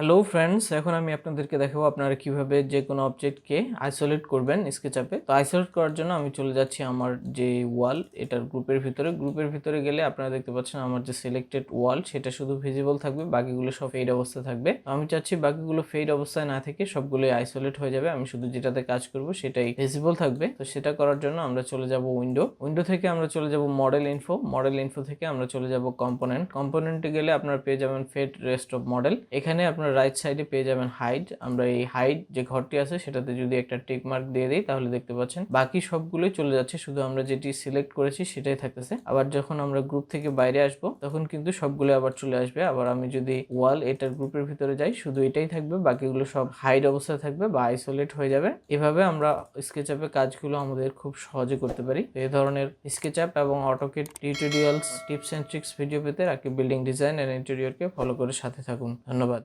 Hello friends এখন আমি আপনাদেরকে দেখাবো আপনারা কীভাবে যে কোনো অবজেক্টকে আইসোলেট করবেন স্কেচআপে তো আইসোলেট করার জন্য আমি চলে যাচ্ছি আমার যে ওয়াল এটার গ্রুপের ভিতরে। গ্রুপের ভিতরে গেলে আপনারা দেখতে পাচ্ছেন আমার যে সিলেক্টেড ওয়াল সেটা শুধু ভিজিবল থাকবে, বাকিগুলো সব ফেড অবস্থা থাকবে। আমি চাচ্ছি বাকিগুলো ফেড অবস্থায় না থেকে সবগুলো আইসোলেট হয়ে যাবে। আমি শুধু যেটাতে কাজ করব সেটাই ভিজিবল থাকবে। তো সেটা করার জন্য আমরা চলে যাব উইন্ডো উইন্ডো থেকে আমরা চলে যাব মডেল ইনফো মডেল ইনফো থেকে আমরা চলে যাব কম্পোনেন্ট কম্পোনেন্টে গেলে আপনারা পেয়ে যাবেন ফেড রেস্ট অফ মডেল এখানে আপনার রাইট সাইডে পেয়ে যাবেন হাইড আমরা এই হাইড যে ঘরটি আছে, সেটাতে যদি একটা টিক মার্ক দিয়ে দিই, তাহলে দেখতে পাচ্ছেন বাকি সবগুলোই চলে যাচ্ছে। শুধু আমরা যেটি সিলেক্ট করেছি, সেটাই থাকতেছে। আবার যখন আমরা গ্রুপ থেকে বাইরে আসব, তখন কিন্তু সবগুলো আবার চলে আসবে। আবার আমি যদি ওয়াল এটার গ্রুপের ভিতরে যাই, শুধু এটাই থাকবে, বাকিগুলো সব হাইড অবস্থায় থাকবে বা আইসোলেট হয়ে যাবে। এভাবে আমরা স্কেচআপে কাজগুলো আমাদের খুব সহজে করতে পারি। এই ধরনের স্কেচআপ এবং AutoCAD tutorials tips and tricks video পেতে রাখি বিল্ডিং ডিজাইন এন্ড ইন্টেরিয়রকে ফলো করে সাথে থাকুন। ধন্যবাদ।